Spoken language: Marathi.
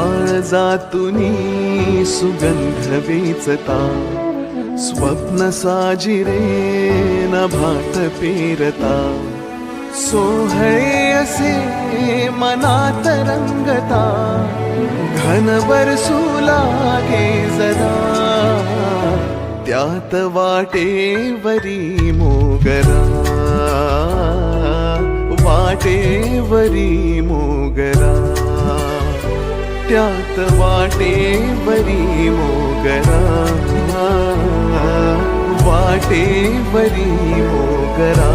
काळजातुनी सुगंध वेचता स्वप्न साजिरे नभात पेरता. सोहळे असे मनात रंगता घनवर लागे जरा. त्यात वाटेवरी मोगरा वाटेवरी मोगरा. त्यात वाटेवरी मोगरा. वाटेवरी मोगरा.